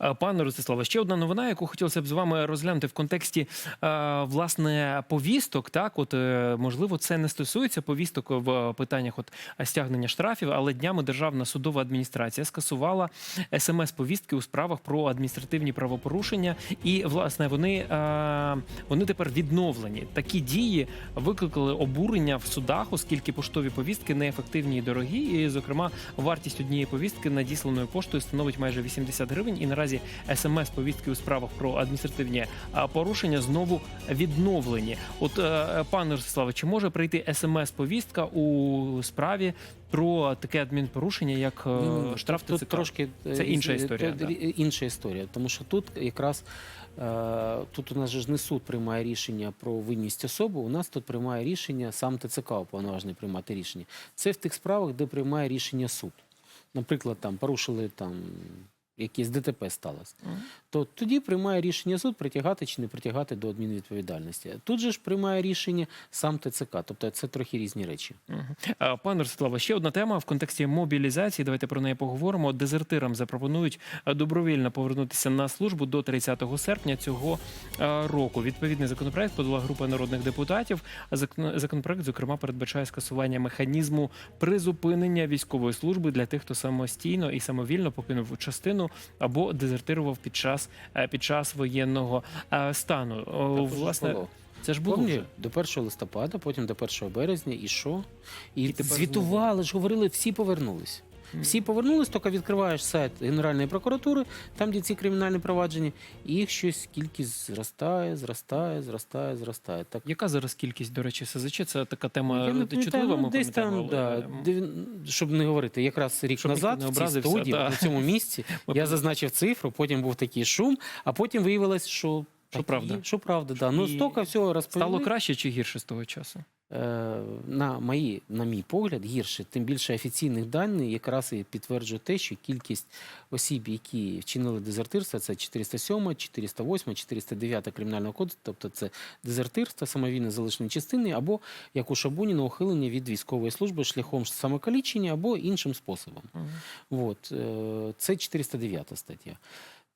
Е, Пане Ростиславе, ще одна новина, яку хотілося б з вами розглянути в контексті е, власне повісток. Так, от е, можливо, це не стосується повісток в питаннях от стягнення штрафів, але днями Державна судова адміністрація скасувала смс-повістки у справах про адміністративні правопорушення, і власне вони, вони тепер відновлені. Такі дії викликали обурення в судах, оскільки поштові повістки неефективні і дорогі. І, зокрема, вартість однієї повістки надісланою поштою становить майже 80 гривень. І наразі смс-повістки у справах про адміністративні порушення знову відновлені. От, е, пане Ростиславе, чи може прийти смс-повістка у справі про таке адмінпорушення, як е, Ні-ні-ні, штраф тут, ТЦК? трошки е, Це інша історія, тут да. інша історія, тому що тут якраз тут у нас же ж не суд приймає рішення про винність особи. У нас тут приймає рішення сам ТЦК уповноважений приймати рішення. Це в тих справах, де приймає рішення суд. Наприклад, там порушили там. Якесь ДТП сталося, Мгм. то тоді приймає рішення суд притягати чи не притягати до адмінвідповідальності. Тут же ж приймає рішення сам ТЦК, тобто це трохи різні речі. Е, Пане Ростиславе, ще одна тема в контексті мобілізації. Давайте про неї поговоримо. Дезертирам запропонують добровільно повернутися на службу до 30 серпня цього року. Відповідний законопроект подала група народних депутатів. Закон- Законопроект, зокрема, передбачає скасування механізму призупинення військової служби для тих, хто самостійно і самовільно покинув частину або дезертирував під час е, під час воєнного е, стану. Так, Власне, було. це ж було Помні, вже. до 1 листопада, потім до 1 березня, і що? І, І звітували ж, говорили, всі повернулись. Всі повернулись, тільки відкриваєш сайт Генеральної прокуратури, там, де ці кримінальні провадження, і їх щось кількість зростає, зростає, зростає, зростає. Так, Яка зараз кількість, до речі, СЗЧ? Це така тема я не чутлива. ну, Ми десь там, да, але, щоб не говорити, якраз рік Щоб назад не в цій студії, да. на цьому місці, я зазначив цифру, потім був такий шум, а потім виявилось, що, Що правда. Що правда, да. Ну, стільки всього розповіли. Стало краще чи гірше з того часу? Е, на мої, на мій погляд, гірше. Тим більше офіційних даних якраз і підтверджує те, що кількість осіб, які вчинили дезертирство, це 407, 408, 409 кримінального кодексу, тобто це дезертирство, самовільне залишення частини, або як у Шабуніна, ухилення від військової служби шляхом самокалічення або іншим способом. От, е, це 409 стаття.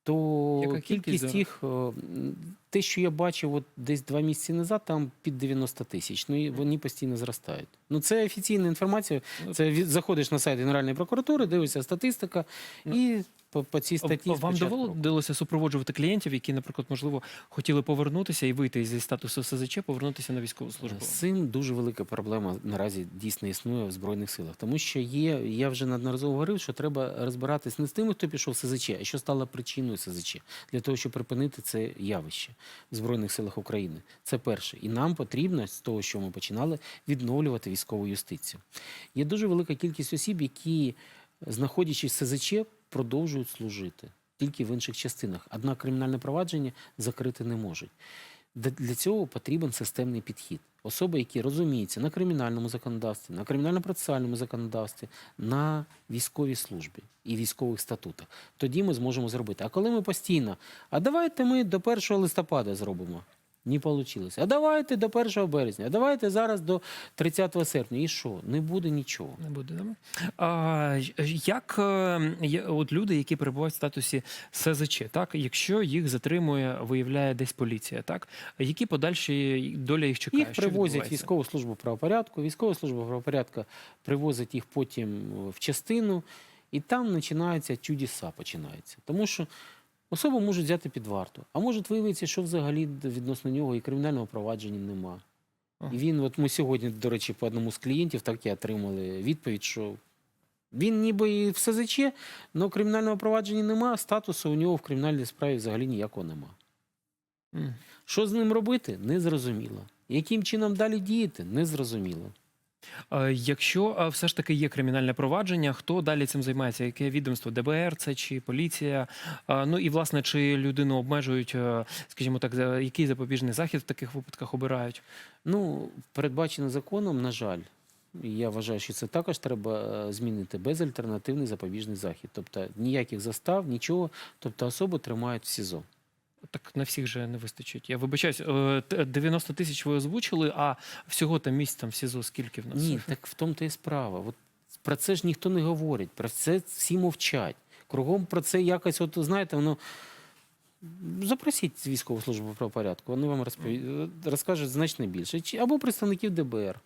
То Яка кількість їх, е, те, що я бачив от десь два місяці назад, там під 90 тисяч. Ну і вони постійно зростають. Ну це офіційна інформація. Ну, Це заходиш на сайт Генеральної прокуратури, дивишся статистика, і по, по цій статті Вам доводилося супроводжувати клієнтів, які, наприклад, можливо, хотіли повернутися і вийти зі статусу СЗЧ, повернутися на військову службу. З цим дуже велика проблема наразі дійсно існує в збройних силах, тому що є. Я вже неодноразово говорив, що треба розбиратись не з тими, хто пішов в СЗЧ, а що стало причиною СЗЧ для того, щоб припинити це явище в збройних силах України. Це перше, і нам потрібно з того, що ми починали, відновлювати військову юстицію. Є дуже велика кількість осіб, які, знаходячись в СЗЧ, продовжують служити тільки в інших частинах. Однак кримінальне провадження закрити не можуть. Для- цього потрібен системний підхід. Особи, які розуміються на кримінальному законодавстві, на кримінально-процесуальному законодавстві, на військовій службі і військових статутах. Тоді ми зможемо зробити. А коли ми постійно, а давайте ми до 1 листопада зробимо. Не вийшло. А давайте до 1 березня, а давайте зараз до 30 серпня. І що? Не буде нічого. Не буде, да? А, як е, от люди, які перебувають в статусі СЗЧ, так, якщо їх затримує, виявляє десь поліція, так, які подальші доля їх чекає? Їх привозять військову службу правопорядку, військова служба правопорядку привозить їх потім в частину, і там починаються чудеса починаються. Тому що особу можуть взяти під варту, а може виявитися, що взагалі відносно нього і кримінального провадження нема. І він, от ми сьогодні, до речі, по одному з клієнтів так і отримали відповідь, що він ніби і в СЗЧ, але кримінального провадження нема, статусу у нього в кримінальній справі взагалі ніякого нема. Що з ним робити? Незрозуміло. Яким чином далі діяти? Незрозуміло. Е, Якщо е, все ж таки є кримінальне провадження, хто далі цим займається? Яке відомство? ДБР це чи поліція? Е, Ну і власне, чи людину обмежують, скажімо так, який запобіжний захід в таких випадках обирають? Ну, передбачено законом, на жаль, я вважаю, що це також треба змінити безальтернативний запобіжний захід. Тобто ніяких застав, нічого. Тобто особу тримають в СІЗО. Так на всіх же не вистачить. Я вибачаюсь, е, 90 тисяч ви озвучили, а всього там місць там в СІЗО скільки в нас? Ні, так в тому то і справа. От про це ж ніхто не говорить, про це всі мовчать. Кругом про це якось, от знаєте, воно. Запросіть військову службу правопорядку, вони вам розпові... розкажуть значно більше. Або представників ДБР.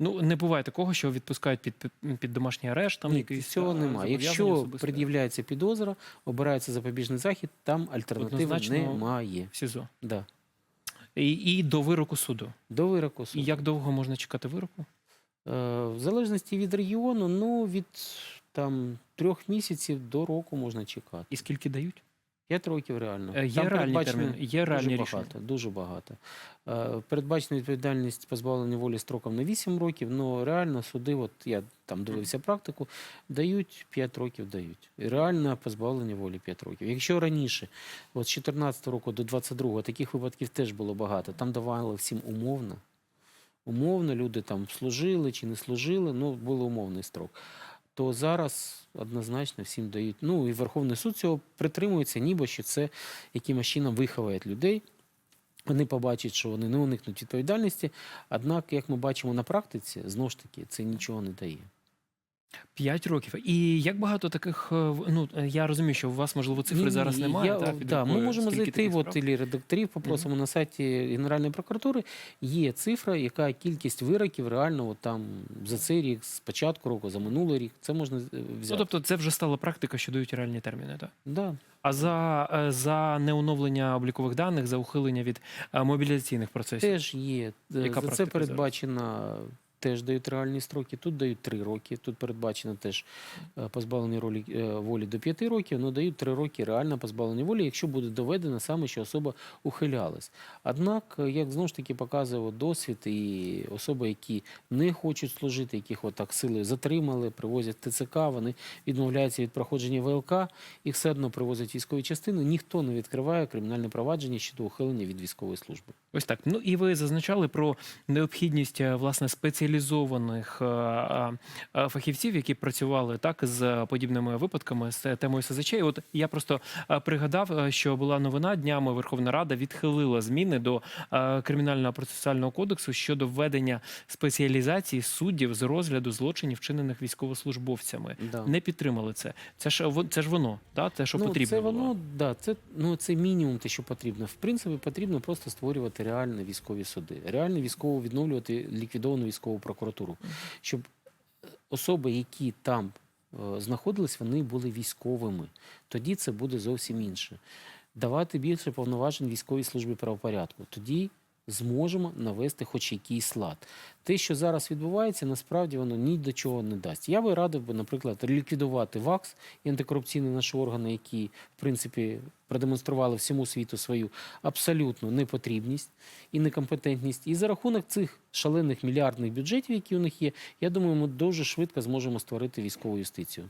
Ну не буває такого, що відпускають під, під, під домашній арешт. Там Ні, якийсь цього немає. Якщо пред'являється підозра, обирається запобіжний захід, там альтернативи Однозначно. немає. в СІЗО. Да. І, і до вироку суду. До вироку І суду. як довго можна чекати вироку? Е, В залежності від регіону, ну від там трьох місяців до року можна чекати. І скільки дають? П'ять років реально. Е, Є Там реальні терміни, є реальні дуже рішення. багато, дуже багато. Е, Передбачена відповідальність позбавлення волі строком на 8 років, але реально суди, от я там дивився практику, дають 5 років дають. І реально позбавлення волі 5 років. Якщо раніше, от з 14 року до 22 таких випадків теж було багато, там давали всім умовно. Умовно, люди там служили чи не служили, ну був умовний строк. То зараз однозначно всім дають. Ну і Верховний суд цього притримується, ніби що це якимось чином виховають людей. Вони побачать, що вони не уникнуть відповідальності. Однак, як ми бачимо на практиці, знову ж таки, це нічого не дає. П'ять років. І як багато таких, е, ну е, я розумію, що у вас можливо цифри Ні-ні, зараз немає. Я, так, да, ми можемо зайти, от, і редакторів попросимо на сайті Генеральної прокуратури. Є цифра, яка кількість вироків реально от, там, за цей рік, з початку року, за минулий рік. Це можна е, Ну, тобто це вже стала практика, що дають реальні терміни. Так? да. А за, е, за неоновлення облікових даних, за ухилення від е, мобілізаційних процесів. Теж є. Е, Яка За це зараз? Теж дають реальні строки. Тут дають 3 роки. Тут передбачено теж е, позбавлення е, волі до 5 років, але дають 3 роки реально позбавлення волі, якщо буде доведено саме, що особа ухилялась. Однак, е, як знову ж таки показує досвід, і особи, які не хочуть служити, яких отак силою затримали, привозять ТЦК, вони відмовляються від проходження ВЛК, їх все одно привозять військові частини, ніхто не відкриває кримінальне провадження щодо ухилення від військової служби. Ось так. Ну і ви зазначали про необхідність власне спеціалізованих е, е, е, фахівців, які працювали так з подібними випадками з темою СЗЧ. І от я просто пригадав, що була новина днями Верховна Рада відхилила зміни до кримінального процесуального кодексу щодо введення спеціалізації суддів з розгляду злочинів, вчинених військовослужбовцями. Да. Не підтримали це. Це ж це ж воно, та те, що ну, потрібно. Це було. воно, да, це, ну, це мінімум те, що потрібно. В принципі, потрібно просто створювати реальні військові суди, реально військово відновлювати ліквідовану військову прокуратуру, щоб особи, які там е, знаходились, вони були військовими. Тоді це буде зовсім інше. Давати більше повноважень військовій службі правопорядку. Тоді зможемо навести хоч якийсь лад. Те, що зараз відбувається, насправді воно ні до чого не дасть. Я би радив би, наприклад, ліквідувати ВАКС і антикорупційні наші органи, які, в принципі, продемонстрували всьому світу свою абсолютну непотрібність і некомпетентність. І за рахунок цих шалених мільярдних бюджетів, які у них є, я думаю, ми дуже швидко зможемо створити військову юстицію.